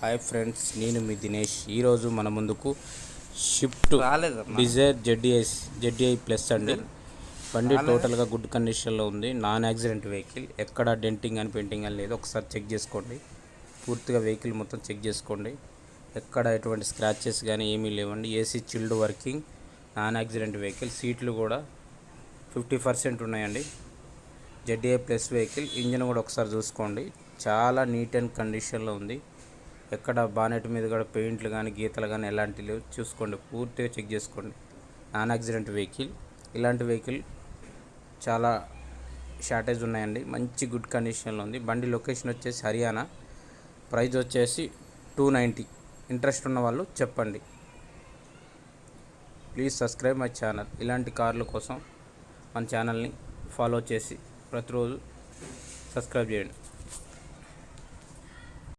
Hi friends నేను మీ దినేష్. ఈరోజు మన ముందుకు shift. Dzire ZDS ZDI plus అండి. బండి టోటల్గా గుడ్ కండిషన్లో ఉంది. Non accident vehicle. ఎక్కడ డెంటింగ్ అని పెయింటింగ్ అని లేదు. ఒకసారి చెక్ చేసుకోండి. పూర్తిగా వెహికల్ మొత్తం చెక్ చేసుకోండి. ఎక్కడ ఎటువంటి స్క్రాచెస్ కానీ ఏమీ లేవండి. AC chilled working non accident vehicle. సీట్లు కూడా ఫిఫ్టీ పర్సెంట్ ఉన్నాయండి. ZA plus vehicle. ఇంజిన్ కూడా ఒకసారి చూసుకోండి. చాలా నీట్ అండ్ కండిషన్లో ఉంది. ఎక్కడ బానెట్ మీద కూడా పెయింట్లు కానీ గీతలు కానీ ఎలాంటివి లేవు. చూసుకోండి పూర్తిగా చెక్ చేసుకోండి. Non accident vehicle. ఇలాంటి వెహికల్ చాలా షార్టేజ్ ఉన్నాయండి. మంచి గుడ్ కండిషన్లో ఉంది. బండి లొకేషన్ వచ్చేసి హర్యానా. ప్రైజ్ వచ్చేసి టూ నైంటీ. ఇంట్రెస్ట్ ఉన్న వాళ్ళు చెప్పండి. Please subscribe my channel. ఇలాంటి కార్ల కోసం మన ఛానల్ని ఫాలో చేసి ప్రతిరోజు సబ్స్క్రైబ్ చేయండి.